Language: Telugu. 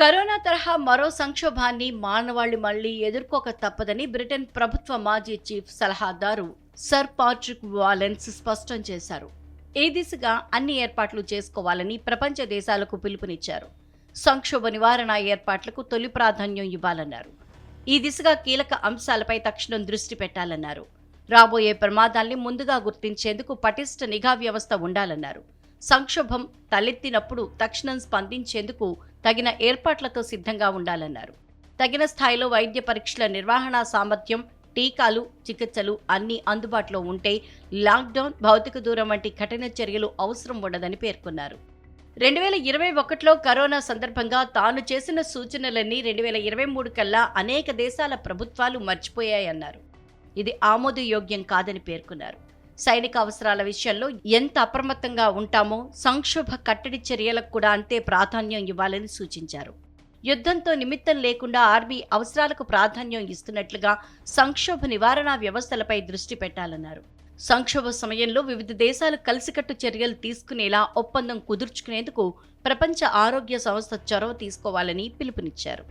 కరోనా తరహా మరో సంక్షోభాన్ని మానవాళి మళ్ళీ ఎదుర్కోక తప్పదని బ్రిటన్ ప్రభుత్వ మాజీ చీఫ్ సలహాదారు సర్ పాట్రిక్ వాలెన్స్ స్పష్టం చేశారు. ఈ దిశగా అన్ని ఏర్పాట్లు చేసుకోవాలని ప్రపంచ దేశాలకు పిలుపునిచ్చారు. సంక్షోభ నివారణ ఏర్పాట్లకు తొలి ప్రాధాన్యం ఇవ్వాలన్నారు. ఈ దిశగా కీలక అంశాలపై తక్షణం దృష్టి పెట్టాలన్నారు. రాబోయే ప్రమాదాల్ని ముందుగా గుర్తించేందుకు పటిష్ట నిఘా వ్యవస్థ ఉండాలన్నారు. సంక్షోభం తలెత్తినప్పుడు తక్షణం స్పందించేందుకు తగిన ఏర్పాట్లతో సిద్ధంగా ఉండాలన్నారు. తగిన స్థాయిలో వైద్య పరీక్షల నిర్వహణ సామర్థ్యం టీకాలు చికిత్సలు అన్నీ అందుబాటులో ఉంటే లాక్డౌన్ భౌతిక దూరం వంటి కఠిన చర్యలు అవసరం ఉండదని పేర్కొన్నారు. రెండు వేల ఇరవై ఒకటిలో కరోనా సందర్భంగా తాను చేసిన సూచనలన్నీ రెండు వేల ఇరవై మూడు కల్లా అనేక దేశాల ప్రభుత్వాలు మర్చిపోయాయన్నారు. ఇది ఆమోదయోగ్యం కాదని పేర్కొన్నారు. సైనిక అవసరాల విషయంలో ఎంత అప్రమత్తంగా ఉంటామో సంక్షోభ కట్టడి చర్యలకు కూడా అంతే ప్రాధాన్యం ఇవ్వాలని సూచించారు. యుద్ధంతో నిమిత్తం లేకుండా ఆర్మీ అవసరాలకు ప్రాధాన్యం ఇస్తున్నట్లుగా సంక్షోభ నివారణ వ్యవస్థలపై దృష్టి పెట్టాలన్నారు. సంక్షోభ సమయంలో వివిధ దేశాలు కలిసికట్టు చర్యలు తీసుకునేలా ఒప్పందం కుదుర్చుకునేందుకు ప్రపంచ ఆరోగ్య సంస్థ చొరవ తీసుకోవాలని పిలుపునిచ్చారు.